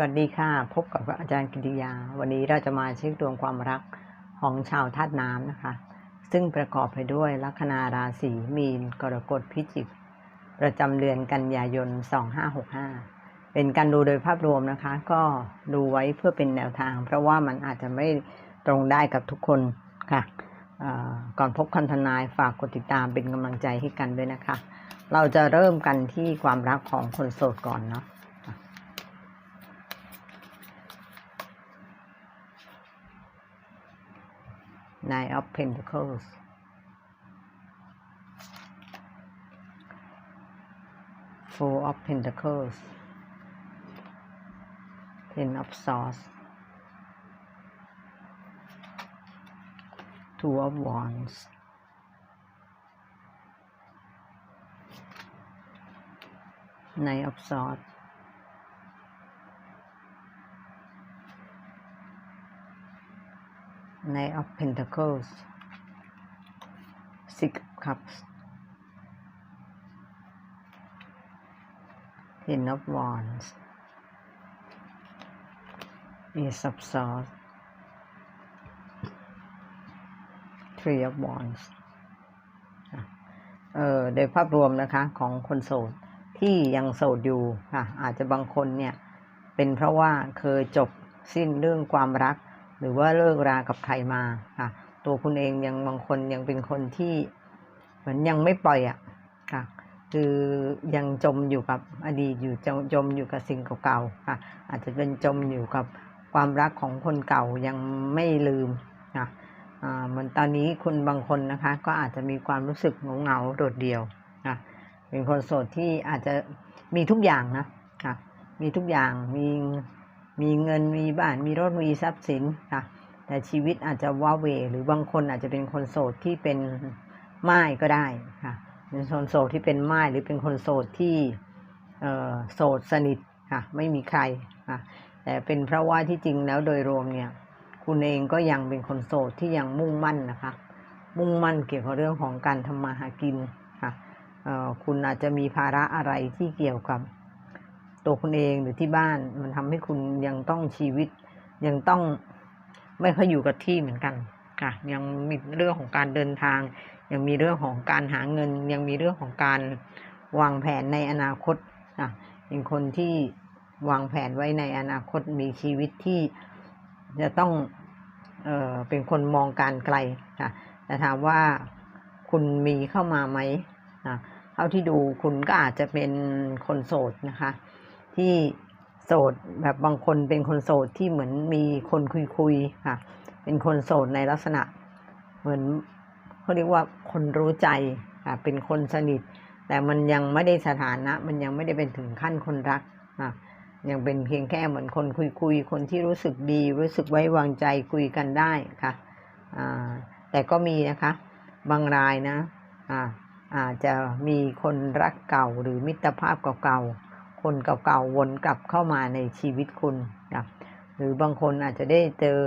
วัสดีค่ะ พบกับอาจารย์กิติยา วันนี้เราจะมาเช็คดวงความรักของชาวธาตุน้ำนะคะ ซึ่งประกอบไปด้วยลัคนาราศีมีน กรกฎพิจิก ประจำเดือนกันยายน 2565 เป็นการดูโดยภาพรวมนะคะ ก็ดูไว้เพื่อเป็นแนวทาง เพราะว่ามันอาจจะไม่ตรงได้กับทุกคนค่ะก่อนพบคันทนายฝากกดติดตามเป็นกำลังใจให้กันด้วยนะคะ เราจะเริ่มกันที่ความรักของคนโสดก่อนเนาะ Nine of Pentacles Four of Pentacles Ten of Swords Two of Wands. Nine of Swords Knight of Pentacles Six of Cups Ten of Wands Ace of Swords Three of Wands อะเออโดยภาพรวมนะคะของคนโสดที่ยังโสดอยู่ค่ะอาจจะบางคนเนี่ยเป็นเพราะว่าเคยจบสิ้นเรื่องความรัก หรือว่าเลิกรากับใครมาค่ะ ตัวคุณเองยังบางคนยังเป็นคนที่เหมือนยังไม่ปล่อยอะ่ะค่ะ คือยังจมอยู่กับอดีตอยู่จมจมอยู่กับสิ่งเก่าๆค่ะ อาจจะเป็นจมอยู่กับความรักของคนเก่ายังไม่ลืมค่ะเหมือนตอนนี้คุณบางคนนะคะ ก็อาจจะมีความรู้สึกเหงาเหงาๆโดดเดี่ยวค่ะเป็นคนโสดที่อาจจะมีทุกอย่างนะค่ะมีทุกอย่างมี มีเงินมีบ้านมีรถมีทรัพย์สินค่ะ แต่ชีวิตอาจจะว้าเวหรือบางคนอาจจะเป็นคนโสดที่เป็นไม้ก็ได้ค่ะเป็นคนโสดที่เป็นไม้หรือเป็นคนโสดที่เออโสดสนิทค่ะไม่มีใครค่ะแต่เป็นเพราะว่าที่จริงแล้วโดยรวมเนี่ยคุณเองก็ยังเป็นคนโสดที่ยังมุ่งมั่นนะคะ มุ่งมั่นเกี่ยวกับเรื่องของการทำมาหากินค่ะเออคุณอาจจะมีภาระอะไรที่เกี่ยวกับ ตัวคุณเองหรือที่บ้าน มันทำให้คุณยังต้องชีวิต ยังต้องไม่ค่อยอยู่กับที่เหมือนกันค่ะ ยังมีเรื่องของการเดินทาง ยังมีเรื่องของการหาเงิน ยังมีเรื่องของการวางแผนในอนาคตอะเป็นคนที่วางแผนไว้ในอนาคตมีชีวิตที่จะต้องเออเป็นคนมองการไกลค่ะแต่ถามว่าคุณมีเข้ามาไหมอะเท่าที่ดูคุณก็อาจจะเป็นคนโสดนะคะ ที่โสดแบบบางคนเป็นคนโสดที่เหมือนมีคนคุยคุยค่ะ เป็นคนโสดในลักษณะ เหมือนเขาเรียกว่าคนรู้ใจค่ะเป็นคนสนิท แต่มันยังไม่ได้สถานะ มันยังไม่ได้เป็นถึงขั้นคนรักอะยังเป็นเพียงแค่เหมือนคนคุยคุยคนที่รู้สึกดี รู้สึกไว้วางใจคุยกันได้ค่ะแต่ก็มีนะคะบางรายนะอาอาจจะมีคนรักเก่าหรือมิตรภาพเก่าๆ คนเก่าๆวนกลับเข้ามาในชีวิตคุณนะหรือบางคนอาจจะได้เจอ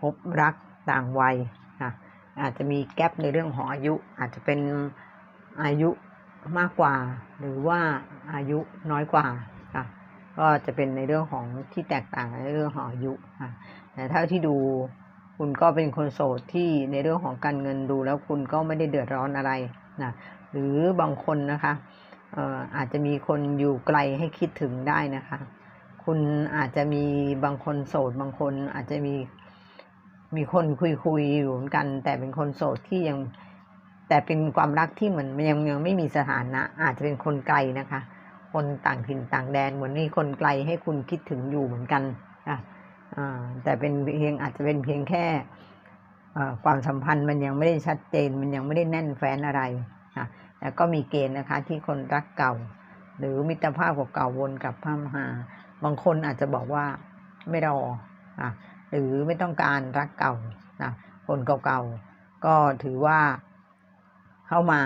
พบรักต่างวัยนะอาจจะมีแกลบในเรื่องของอายุ อาจจะเป็นอายุมากกว่า หรือว่าอายุน้อยกว่าค่ะก็จะเป็นในเรื่องของที่แตกต่างในเรื่องของอายุค่ะแต่เท่าที่ดูคุณก็เป็นคนโสดที่ในเรื่องของการเงินดูแล้วคุณก็ไม่ได้เดือดร้อนอะไรนะหรือบางคนนะคะ อาจจะมีคนอยู่ไกลให้คิดถึงได้นะคะ คุณอาจจะมีบางคนโสดบางคนอาจจะมีมีคนคุยคุยอยู่เหมือนกัน แต่เป็นคนโสดที่ยัง แต่เป็นความรักที่เหมือนยังยังไม่มีสถานะ อาจจะเป็นคนไกลนะคะ คนต่างถิ่นต่างแดนเหมือนมีคนไกลให้คุณคิดถึงอยู่เหมือนกันอะแต่เป็นเพียงอาจจะเป็นเพียงแค่ความสัมพันธ์มันยังไม่ได้ชัดเจน มันยังไม่ได้แน่นแฟ้นอะไรค่ะ แล้วก็มีเกณฑ์นะคะที่คนรักเก่า หรือมิตรภาพเก่าวนกับเข้ามหา บางคนอาจจะบอกว่าไม่รออะหรือไม่ต้องการรักเก่านะคนเก่าๆก็ถือว่าเข้ามา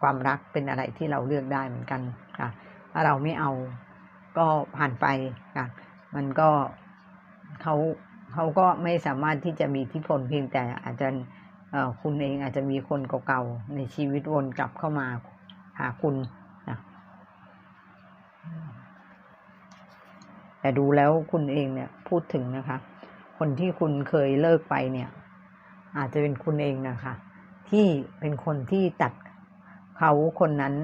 ความรักเป็นอะไรที่เราเลือกได้เหมือนกันค่ะถ้าเราไม่เอาก็ผ่านไปค่ะมันก็เขาเขาก็ไม่สามารถที่จะมีอิทธิพลเพียงแต่อาจจะ คุณเองอาจจะมีคนเก่าๆในชีวิตวนกลับเข้ามาหาคุณนะแต่ดูแล้วคุณเองเนี่ยพูดถึงนะคะ คนที่คุณเคยเลิกไปเนี่ย อาจจะเป็นคุณเองนะคะ ที่เป็นคนที่ตัดเขาคนนั้น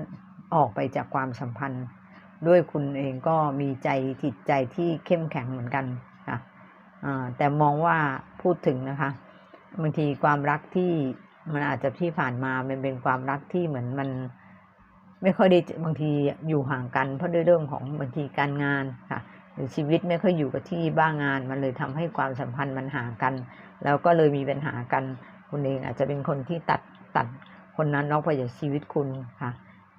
ออกไปจากความสัมพันธ์ ด้วยคุณเองก็มีใจจิตใจที่เข้มแข็งเหมือนกันค่ะแต่มองว่าพูดถึงนะคะ บางทีความรักที่มันอาจจะที่ผ่านมามันเป็นความรักที่เหมือนมัน ไม่ค่อยได้บางทีอยู่ห่างกัน เพราะด้วยเรื่องของบางทีการงานค่ะ หรือชีวิตไม่ค่อยอยู่กับที่บ้างงาน มันเลยทำให้ความสัมพันธ์มันห่างกัน แล้วก็เลยมีปัญหากันคุณเองอาจจะเป็นคนที่ตัดตัดคนนั้นออกไปจากชีวิตคุณค่ะ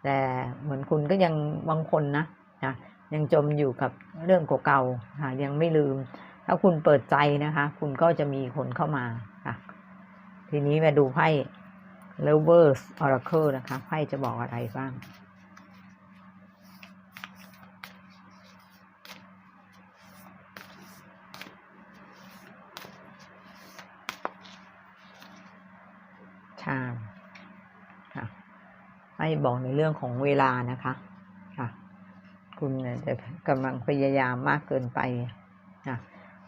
แต่เหมือนคุณก็ยังบางคนนะนะยังจมอยู่กับเรื่องเก่าๆค่ะยังไม่ลืม ถ้าคุณเปิดใจนะคะ คุณก็จะมีคนเข้ามา ทีนี้มาดูไพ่ Lovers Oracle นะคะไพ่จะบอกอะไรบ้างชามค่ะให้บอกในเรื่องของเวลานะคะค่ะ คุณจะกำลังพยายามมากเกินไปค่ะ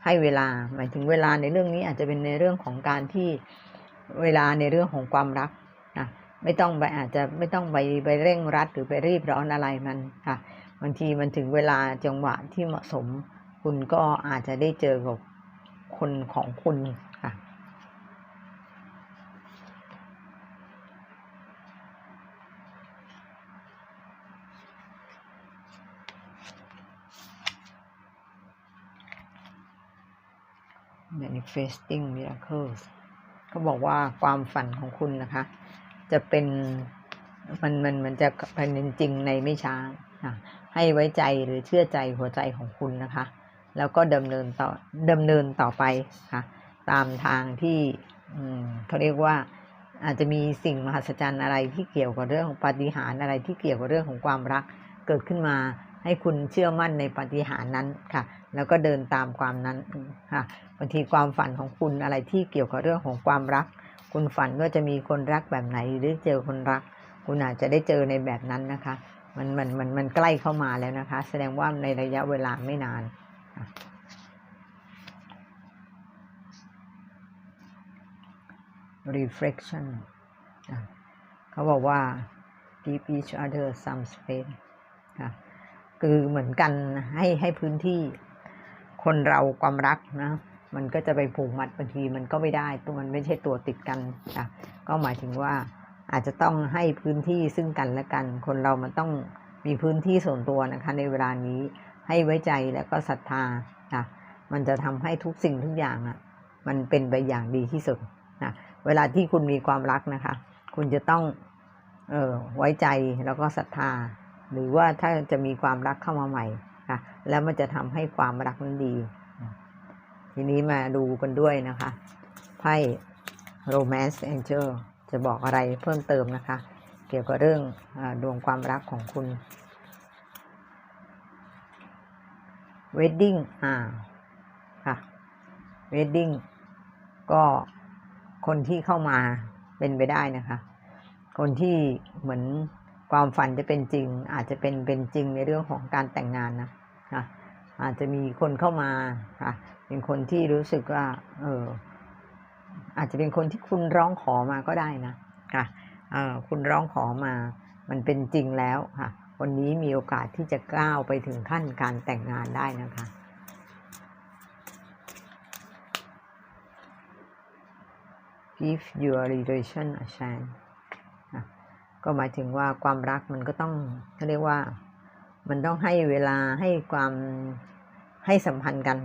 ให้เวลาหมายถึงเวลาในเรื่องนี้อาจจะเป็นในเรื่องของการที่ เวลาในเรื่องของความรักนะไม่ต้องไปอาจจะไม่ต้องไปไปเร่งรัดหรือไปรีบร้อนอะไรมันค่ะบางทีมันถึงเวลาจังหวะที่เหมาะสม คุณก็อาจจะได้เจอกับคนของคุณค่ะ manifesting miracles ก็บอกว่าความฝันของคุณนะคะ จะเป็นมันมันมันจะเป็นจริงในไม่ช้าให้ไว้ใจหรือเชื่อใจหัวใจของคุณนะคะ แล้วก็ดำเนินต่อดำเนินต่อไปค่ะ ตามทางที่อืเขาเรียกว่าอาจจะมีสิ่งมหัศจรรย์อะไรที่เกี่ยวกับเรื่องของปาฏิหาริย์อะไรที่เกี่ยวกับเรื่องของความรักเกิดขึ้นมาให้คุณเชื่อมั่นในปาฏิหาริย์นั้นค่ะ แล้วก็เดินตามความนั้นค่ะบางทีความฝันของคุณอะไรที่เกี่ยวกับเรื่องของความรัก คุณฝันว่าจะมีคนรักแบบไหนหรือเจอคนรัก คุณอาจจะได้เจอในแบบนั้นนะคะ มันมันมันมันใกล้เข้ามาแล้วนะคะ แสดงว่าในระยะเวลาไม่นานค่ะ reflection อะเขาบอกว่า give each other some space ค่ะคือเหมือนกันให้ให้พื้นที่ คนเราความรักนะมันก็จะไปผูกมัดบางทีมันก็ไม่ได้ตัวมันไม่ใช่ตัวติดกันค่ะก็หมายถึงว่าอาจจะต้องให้พื้นที่ซึ่งกันและกัน คนเรามันต้องมีพื้นที่ส่วนตัวนะคะ ในเวลานี้ให้ไว้ใจแล้วก็ศรัทธาค่ะมันจะทำให้ทุกสิ่งทุกอย่างอะมันเป็นไปอย่างดีที่สุดนะเวลาที่คุณมีความรักนะคะ คุณจะต้องเออไว้ใจแล้วก็ศรัทธา หรือว่าถ้าจะมีความรักเข้ามาใหม่ ค่ะ แล้วมันจะทำให้ความรักนั้นดี ทีนี้มาดูกันด้วยนะคะไพ่ romance angel จะบอกอะไรเพิ่มเติมนะคะ เกี่ยวกับเรื่องอาดวงความรักของคุณ wedding อ่าค่ะ wedding ก็คนที่เข้ามาเป็นไปได้นะคะ คนที่เหมือนความฝันจะเป็นจริง อาจจะเป็นเป็นจริงในเรื่องของการแต่งงานนะ ค่ะอาจจะมีคนเข้ามาค่ะเป็นคนที่รู้สึกว่าเอออาจจะเป็นคนที่คุณร้องขอมาก็ได้นะค่ะเออคุณร้องขอมา มันเป็นจริงแล้วค่ะ วันนี้มีโอกาสที่จะก้าวไปถึงขั้นการแต่งงานได้นะคะ give your relation a chance ก็หมายถึงว่าความรักมันก็ต้องเขาเรียกว่า มันต้องให้เวลาให้ความให้สัมพันธ์กัน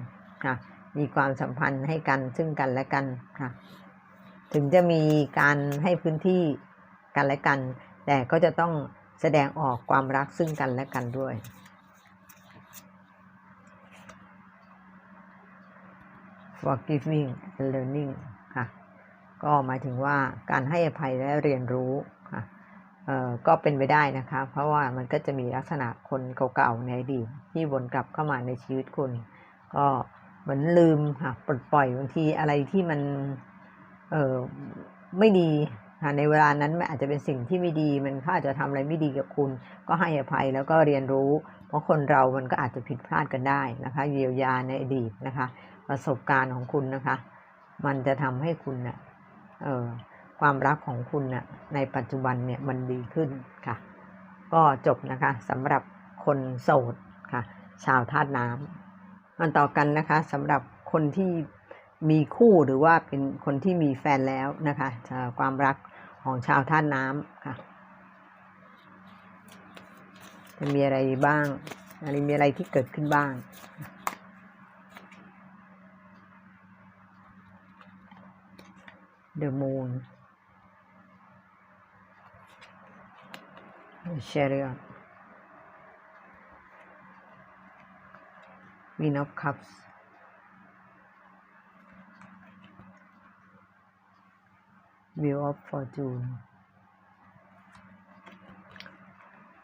ค่ะ มีความสัมพันธ์ให้กันซึ่งกันและกันค่ะ ถึงจะมีการให้พื้นที่กันและกัน แต่ก็จะต้องแสดงออกความรักซึ่งกันและกันด้วย forgiving and learning ค่ะ ก็หมายถึงว่าการให้อภัยและเรียนรู้ค่ะ ก็เป็นไปได้นะคะ เพราะว่ามันก็จะมีลักษณะคนเก่าๆในอดีตที่วนกลับเข้ามาในชีวิตคุณ ก็เหมือนลืมค่ะปลดปล่อยบางทีอะไรที่มันเออไม่ดีค่ะในเวลานั้นมันอาจจะเป็นสิ่งที่ไม่ดี มันเขาอาจจะทำอะไรไม่ดีกับคุณ ก็ให้อภัยแล้วก็เรียนรู้ เพราะคนเรามันก็อาจจะผิดพลาดกันได้นะคะเยียวยาในอดีตนะคะ ประสบการณ์ของคุณนะคะ มันจะทำให้คุณเนะ่ยเออ ความรักของคุณเนะ่ยในปัจจุบันเนี่ยมันดีขึ้นค่ะ ก็จบนะคะสำหรับคนโสดค่ะ ชาวธาตุน้ำมันต่อกันนะคะสำหรับคนที่มีคู่หรือว่าเป็นคนที่มีแฟนแล้วนะคะความรักของชาวธาตุน้ำค่ะจะมีอะไรบ้างอะไรมีอะไรที่เกิดขึ้นบ้าง The Moon The Chariot Queen of Cups. Wheel of Fortune.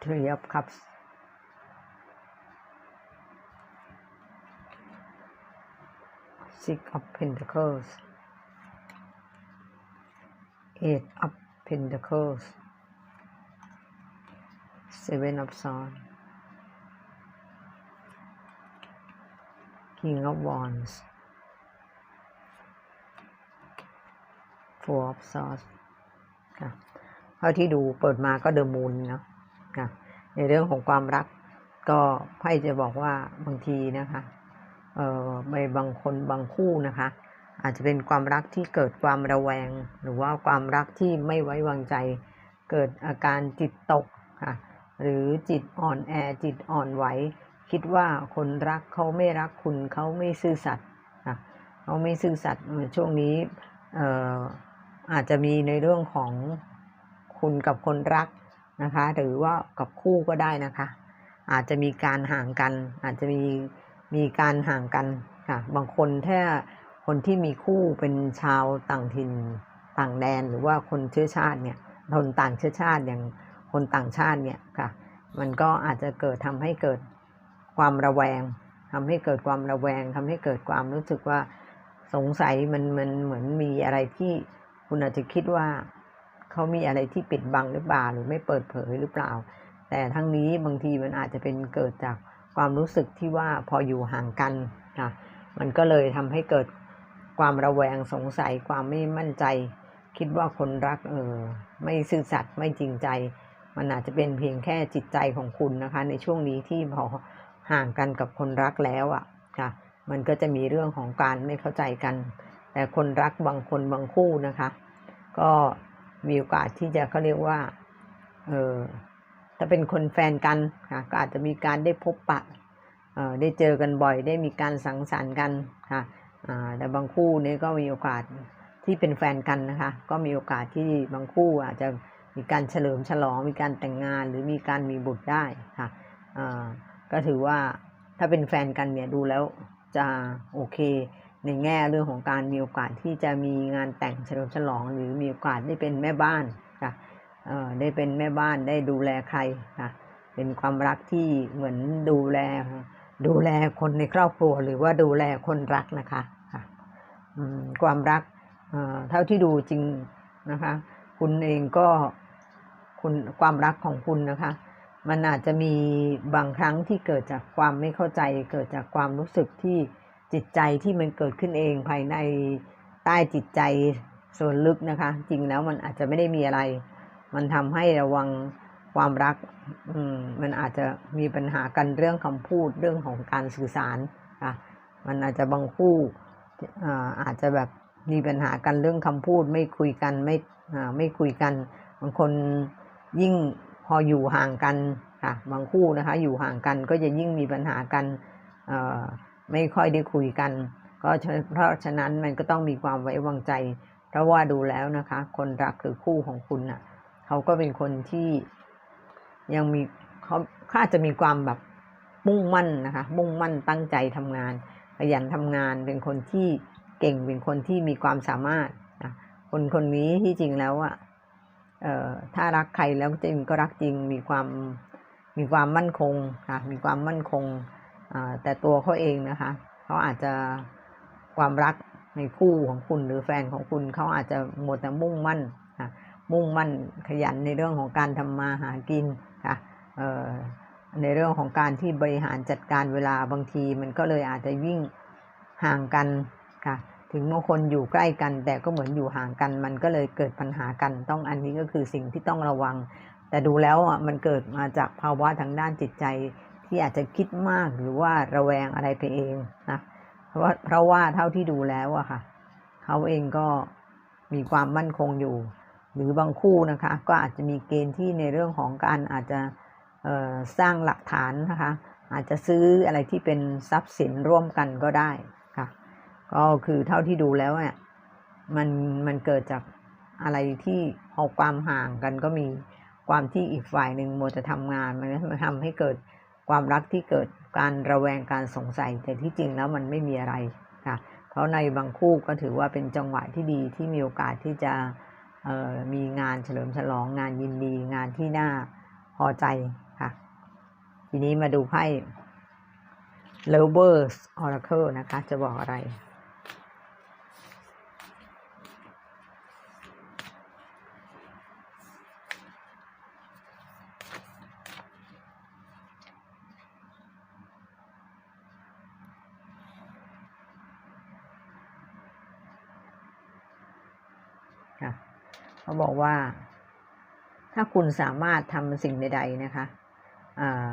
Three of Cups. Six of Pentacles. Eight of Pentacles Seven of Swords King of Wands Four of Swords ค่ะเท่าที่ดูเปิดมาก็เดอะมูนเนาะค่ะในเรื่องของความรักก็ไพ่จะบอกว่าบางทีนะคะเอ่อในบางคนบางคู่นะคะ อาจจะเป็นความรักที่เกิดความระแวง หรือว่าความรักที่ไม่ไว้วางใจ เกิดอาการจิตตกค่ะ หรือจิตอ่อนแอจิตอ่อนไหว คิดว่าคนรักเขาไม่รักคุณเขาไม่ซื่อสัตย์ค่ะเขาไม่ซื่อสัตย์ช่วงนี้เอ่ออาจจะมีในเรื่องของคุณกับคนรักนะคะ หรือว่ากับคู่ก็ได้นะคะ อาจจะมีการห่างกัน อาจจะมีมีการห่างกันค่ะบางคนถ้าคนที่มีคู่เป็นชาวต่างถิ่นต่างแดน หรือว่าคนเชื้อชาติเนี่ยคนต่างเชื้อชาติอย่าง คนต่างชาติเนี่ยค่ะ มันก็อาจจะเกิดทำให้เกิดความระแวงทำให้เกิดความระแวงทำให้เกิดความรู้สึกว่าสงสัยมันมันเหมือนมีอะไรที่คุณอาจจะคิดว่าเขามีอะไรที่ปิดบังหรือเปล่าหรือไม่เปิดเผยหรือเปล่า แต่ทั้งนี้บางทีมันอาจจะเป็นเกิดจากความรู้สึกที่ว่าพออยู่ห่างกันค่ะมันก็เลยทำให้เกิดความระแวงสงสัยความไม่มั่นใจ คิดว่าคนรักเออไม่ซื่อสัตย์ไม่จริงใจ มันอาจจะเป็นเพียงแค่จิตใจของคุณนะคะ ในช่วงนี้ที่พอห่างกันกับคนรักแล้วอะ่ะค่ะ มันก็จะมีเรื่องของการไม่เข้าใจกัน แต่คนรักบางคนบางคู่นะคะ ก็มีโอกาสที่จะเขาเรียกว่าเออถ้าเป็นคนแฟนกันค่ะก็อาจจะมีการได้พบปะเออได้เจอกันบ่อย ได้มีการสังสรรค์กันค่ะแต่บางคู่นี้ก็มีโอกาสที่เป็นแฟนกันนะคะ ก็มีโอกาสที่บางคู่อาจจะ มีการเฉลิมฉลอง มีการแต่งงานหรือมีการมีบุตรได้ค่ะก็ถือว่าถ้าเป็นแฟนกันเนี่ยดูแล้วจะโอเค ในแง่เรื่องของการมีโอกาสที่จะมีงานแต่งเฉลิมฉลอง หรือมีโอกาสได้เป็นแม่บ้านค่ะได้เป็นแม่บ้านได้ดูแลใครค่ะเป็นความรักที่เหมือนดูแลดูแลคนในครอบครัว หรือว่าดูแลคนรักนะคะค่ะความรักเท่าที่ดูจริงนะคะ คุณเองก็ คุณความรักของคุณนะคะ มันอาจจะมีบางครั้งที่เกิดจากความไม่เข้าใจ เกิดจากความรู้สึกที่จิตใจที่มันเกิดขึ้นเองภายในใต้จิตใจส่วนลึกนะคะ จริงแล้วมันอาจจะไม่ได้มีอะไร มันทำให้ระวังความรักมมันอาจจะมีปัญหากันเรื่องคำพูดเรื่องของการสื่อสารอะมันอาจจะบางคู่อาจจะแบบมีปัญหากันเรื่องคำพูด ไม่คุยกันไม่ไม่คุยกันบางคน ยิ่งพออยู่ห่างกันค่ะบางคู่นะคะ อยู่ห่างกันก็จะยิ่งมีปัญหากันไม่ค่อยได้คุยกัน ก็เพราะฉะนั้นมันก็ต้องมีความไว้วางใจ เพราะว่าดูแล้วนะคะ คนรักคือคู่ของคุณน่ะเขาก็เป็นคนที่ยังมีเขาเขาจะมีความแบบมุ่งมั่นนะคะ มุ่งมั่นตั้งใจทำงานขยันทำงานเป็นคนที่เก่งเป็นคนที่มีความสามารถนะคนคนนี้ที่จริงแล้วอะเอ่อ ถ้ารักใครแล้วจริงก็รักจริงมีความมีความมั่นคงค่ะมีความมั่นคงแต่ตัวเขาเองนะคะเขาอาจจะความรักในคู่ของคุณหรือแฟนของคุณเขาอาจจะหมดแต่มุ่งมั่นค่ะมุ่งมั่นขยันในเรื่องของการทำมาหากินค่ะในเรื่องของการที่บริหารจัดการเวลาบางที มันก็เลยอาจจะวิ่งห่างกันค่ะ ถึงบางคนอยู่ใกล้กัน แต่ก็เหมือนอยู่ห่างกัน มันก็เลยเกิดปัญหากันต้องอันนี้ก็คือสิ่งที่ต้องระวัง แต่ดูแล้วอะมันเกิดมาจากภาวะทางด้านจิตใจที่อาจจะคิดมากหรือว่าระแวงอะไรไปเองนะเพราะว่าเพราะว่าเท่าที่ดูแล้วอะค่ะ เขาเองก็มีความมั่นคงอยู่ หรือบางคู่นะคะ ก็อาจจะมีเกณฑ์ที่ในเรื่องของการอาจจะสร้างหลักฐานนะคะ อาจจะซื้ออะไรที่เป็นทรัพย์สินร่วมกันก็ได้ ก็คือเท่าที่ดูแล้วเนี่ยมันมันเกิดจากอะไรที่พอความห่างกันก็มีความที่อีกฝ่ายหนึ่งโมจะทำงานมันทำให้เกิดความรักที่เกิดการระแวงการสงสัย แต่ที่จริงแล้วมันไม่มีอะไรค่ะเพราะในบางคู่ก็ถือว่าเป็นจังหวะที่ดีที่มีโอกาสที่จะมีงานเฉลิมฉลองงานยินดี งานที่น่าพอใจค่ะ ทีนี้มาดูไพ่ Lovers Oracle นะคะ จะบอกอะไร ค่ะเขาบอกว่า ถ้าคุณสามารถทำสิ่งใด ๆ นะคะอ่า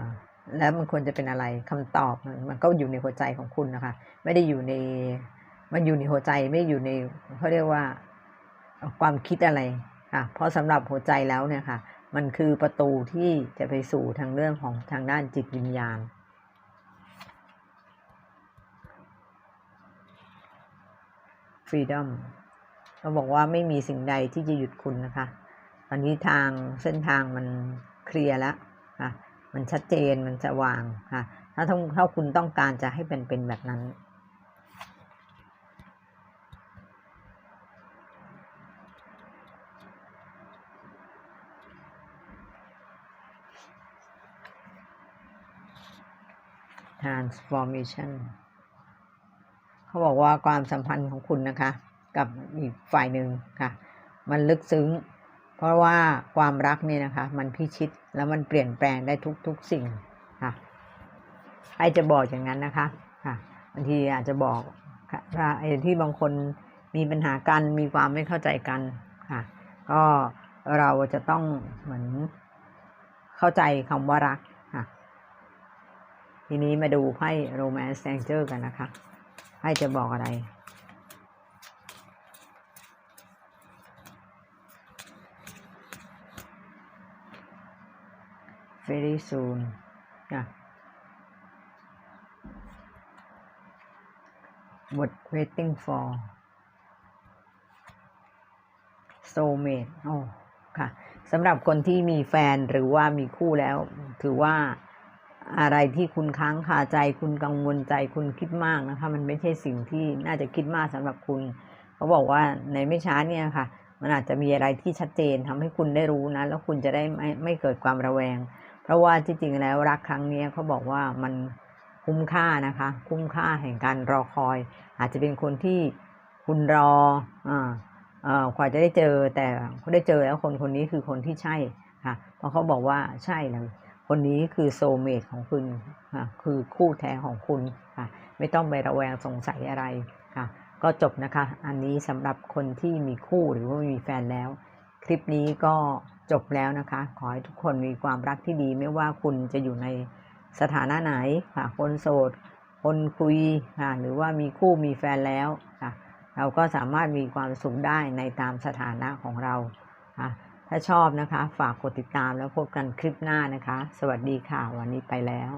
แล้วมันควรจะเป็นอะไรคำตอบมันก็อยู่ในหัวใจของคุณนะคะ ไม่ได้อยู่ในมันอยู่ในหัวใจไม่อยู่ในเขาเรียกว่าความคิดอะไรค่ะเพราะสำหรับหัวใจแล้วเนี่ยค่ะ มันคือประตูที่จะไปสู่ทางเรื่องของทางด้านจิตวิญญาณ freedom เขาบอกว่าไม่มีสิ่งใดที่จะหยุดคุณนะคะตอนนี้ทางเส้นทางมันเคลียร์แล้วค่ะมันชัดเจนมันจะวางค่ะถ้าถ้าถ้าคุณต้องการจะให้เป็นเป็นแบบนั้น transformation เขาบอกว่าความสัมพันธ์ของคุณนะคะ กับอีกฝ่ายหนึ่งค่ะ มันลึกซึ้ง เพราะว่าความรักเนี่ยนะคะ มันพิชิตแล้วมันเปลี่ยนแปลงได้ทุกๆสิ่งค่ะใครจะบอกอย่างนั้นนะคะค่ะบางทีอาจจะบอกค่ะถ้าไอ้ที่บางคนมีปัญหากันมีความไม่เข้าใจกันค่ะ ก็เราจะต้องเหมือนเข้าใจคำว่ารักค่ะทีนี้มาดูไพ่ Romance Angel กันนะคะไพ่จะบอกอะไร very soon ค่ะ what waiting for soulmate โอ้ค่ะสำหรับคนที่มีแฟนหรือว่ามีคู่แล้ว ถือว่าอะไรที่คุณค้างคาใจคุณกังวลใจคุณคิดมากนะคะ มันไม่ใช่สิ่งที่น่าจะคิดมากสำหรับคุณ เขาบอกว่าในไม่ช้าเนี่ยค่ะ มันอาจจะมีอะไรที่ชัดเจนทำให้คุณได้รู้นะ แล้วคุณจะได้ไม่ไม่เกิดความระแวง เพราะว่าที่จริงแล้วรักครั้งนี้เขาบอกว่ามันคุ้มค่านะคะ คุ้มค่าแห่งการรอคอย อาจจะเป็นคนที่คุณรออ่าเอ่อกว่าจะได้เจอแต่เขาได้เจอแล้วคนคนนี้คือคนที่ใช่ค่ะเพราะเขาบอกว่าใช่เลยคนนี้คือโซเมตของคุณค่ะคือคู่แท้ของคุณค่ะ ไม่ต้องไประแวงสงสัยอะไรค่ะ ก็จบนะคะ อันนี้สำหรับคนที่มีคู่หรือว่ามีแฟนแล้ว คลิปนี้ก็ จบแล้วนะคะ ขอให้ทุกคนมีความรักที่ดี ไม่ว่าคุณจะอยู่ในสถานะไหนค่ะ คนโสด คนคุยค่ะ หรือว่ามีคู่มีแฟนแล้วค่ะ เราก็สามารถมีความสุขได้ในตามสถานะของเราค่ะถ้าชอบนะคะ ฝากกดติดตามแล้วพบกันคลิปหน้านะคะ สวัสดีค่ะ วันนี้ไปแล้ว